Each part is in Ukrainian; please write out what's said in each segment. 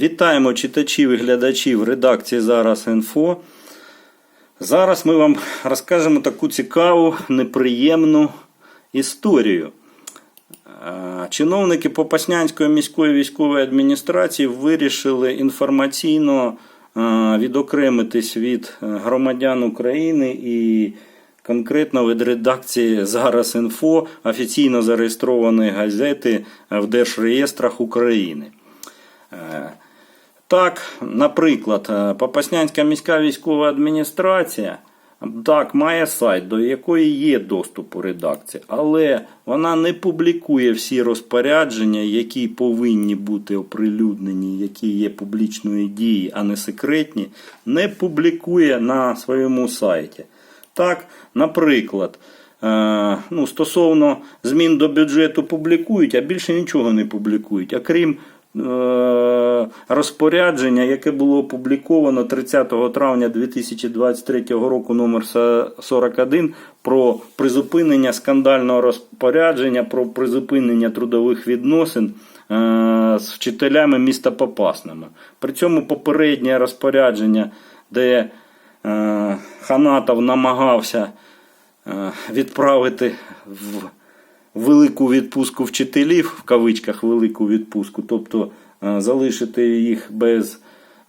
Вітаємо читачів і глядачів редакції Зараз Інфо. Зараз ми вам розкажемо таку цікаву, неприємну історію. Е, Чиновники Попаснянської міської військової адміністрації вирішили інформаційно е, відокремитись від е, громадян України і конкретно від редакції Зараз Інфо офіційно зареєстрованої газети в Держреєстрах України. Так, наприклад, е, Попаснянська міська військова адміністрація так, має сайт, до якої є доступ у редакції, але вона не публікує всі розпорядження, які повинні бути оприлюднені, які є публічної дії, а не секретні, не публікує на своєму сайті. Так, наприклад, е, ну, стосовно змін до бюджету публікують, а більше нічого не публікують, окрім розпорядження, яке було опубліковано 30 травня 2023 року номер 41 про призупинення скандального розпорядження про призупинення трудових відносин е, з вчителями міста Попасними. При цьому попереднє розпорядження, де е, Ханатов намагався е, відправити в велику відпустку вчителів, в кавичках велику відпустку, тобто е, залишити їх без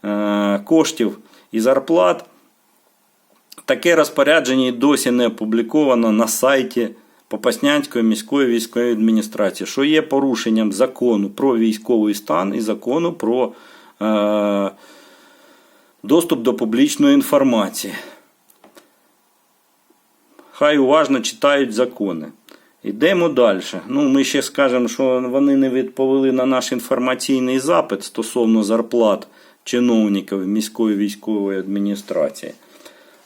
е, коштів і зарплат. Таке розпорядження і досі не опубліковано на сайті Попаснянської міської військової адміністрації, що є порушенням закону про військовий стан і закону про е, доступ до публічної інформації. Хай уважно читають закони. Йдемо далі. Ну, ми ще скажемо, що вони не відповіли на наш інформаційний запит стосовно зарплат чиновників міської військової адміністрації.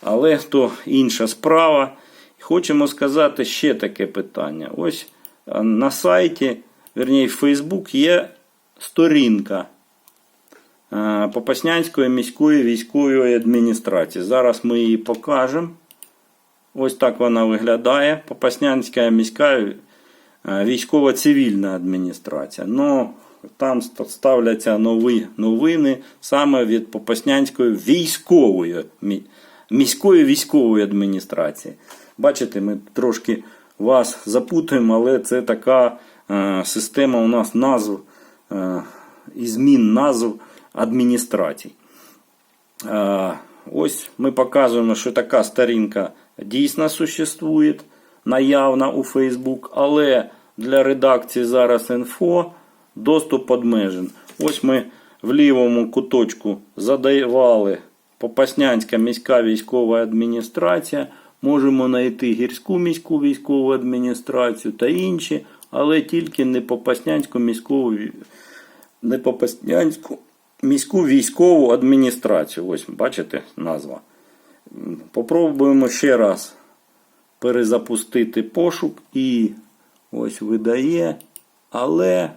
Але то інша справа. Хочемо сказати ще таке питання. Ось на сайті, верніше, в Facebook є сторінка Попаснянської міської військової адміністрації. Зараз ми її покажемо. Ось так вона виглядає. Попаснянська міська е, військово-цивільна адміністрація. Ну, там ставляться нові новини саме від Попаснянської військової міської військової адміністрації. Бачите, ми трошки вас запутуємо, але це така е, система у нас назв е, і змін назв адміністрацій. Е, Ось ми показуємо, що така сторінка дійсно существує, наявна у Facebook, але для редакції зараз інфо доступ обмежен. Ось ми в лівому куточку задавали Попаснянська міська військова адміністрація. Можемо знайти гірську міську військову адміністрацію та інші, але тільки не Попаснянську міську не Попаснянську міську військову адміністрацію. Ось бачите назва. Попробуємо ще раз перезапустити пошук і ось видає, але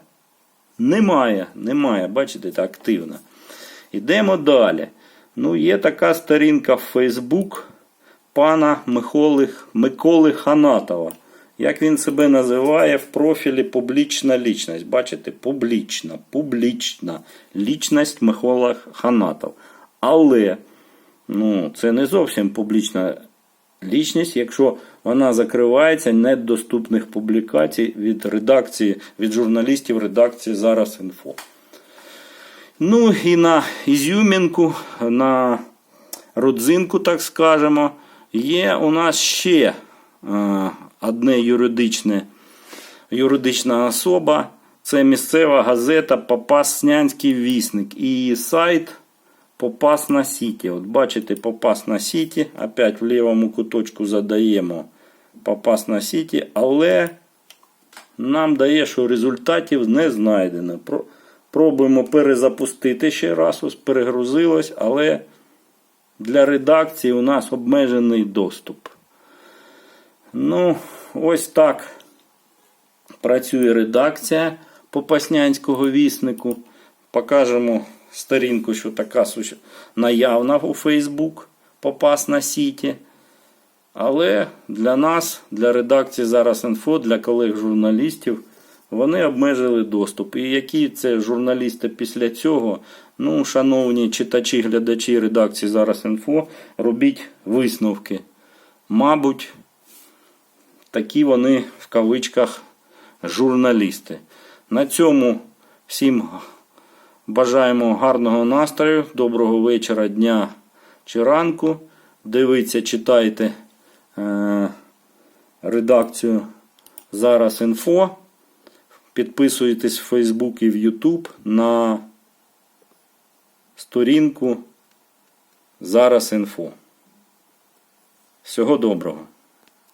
немає, немає, бачите, це активно. Йдемо далі. Ну, є така сторінка в Facebook пана Миколи, Миколи Ханатова. Як він себе називає в профілі публічна лічність. Бачите, публічна, публічна лічність Микола Ханатов. Але ну, це не зовсім публічна лічність, якщо вона закривається недоступних публікацій від редакції, від журналістів редакції Зараз інфо. Ну і на ізюмінку, на родзинку, так скажемо, є у нас ще е, одне юридичне, юридична особа. Це місцева газета Попаснянський вісник. І її сайт Попасна Сіті. От бачите, Попасна Сіті. Опять в лівому куточку задаємо Попасна Сіті, але нам дає, що результатів не знайдено. Пробуємо перезапустити ще раз, ось перегрузилось, але для редакції у нас обмежений доступ. Ну, ось так працює редакція Попаснянського віснику. Покажемо сторінку, що така наявна у Facebook Попасна Сіті. Але для нас, для редакції зараз інфо, для колег журналістів, вони обмежили доступ. І які це журналісти після цього, ну, шановні читачі, глядачі редакції зараз інфо, робіть висновки. Мабуть, такі вони в кавичках журналісти. На цьому всім бажаємо гарного настрою, доброго вечора, дня чи ранку. Дивіться, читайте е, редакцію Зараз інфо. Підписуйтесь в Facebook і в YouTube на сторінку Зараз інфо. Всього доброго!